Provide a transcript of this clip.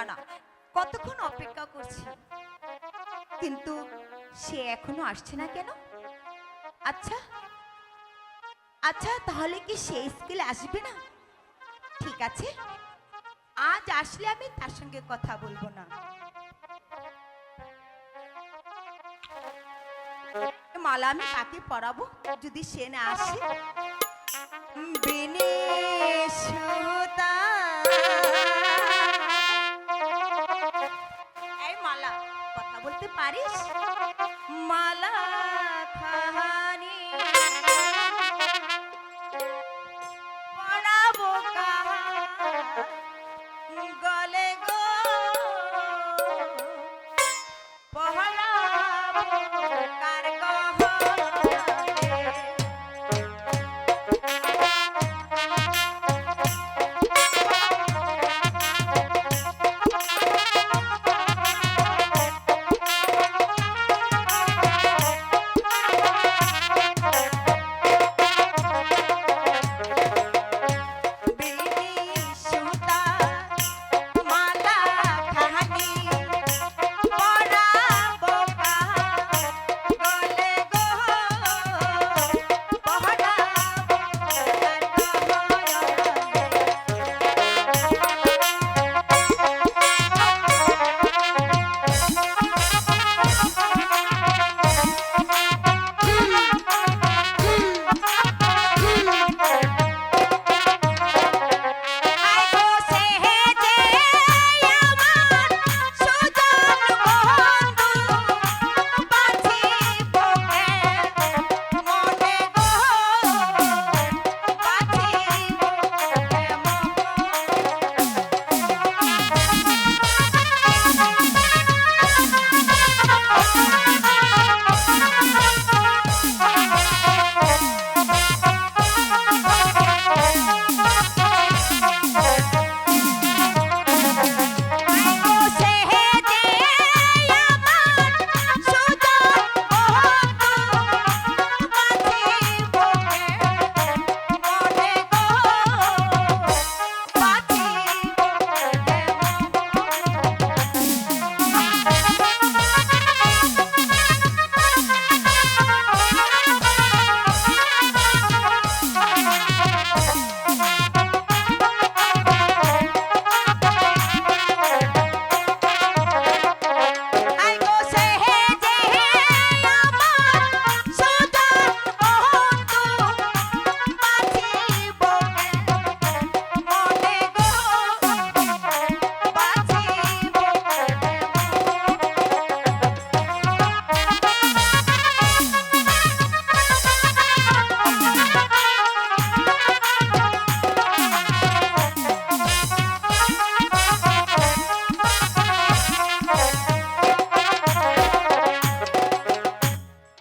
না না, কতক্ষণ অপেক্ষা করছি? কিন্তু সে এখনও আসছে না কেন? আচ্ছা আচ্ছা তাহলে কি সে স্কুলে আসবে না? ঠিক আছে, আজ আসলে আমি তার সঙ্গে কথা বলব না। মালা আমি কাকে পড়াবো যদি সে না আসে। বিনে পারিস? মালা খাহানি। পরাবো গলে গো। পহরাবো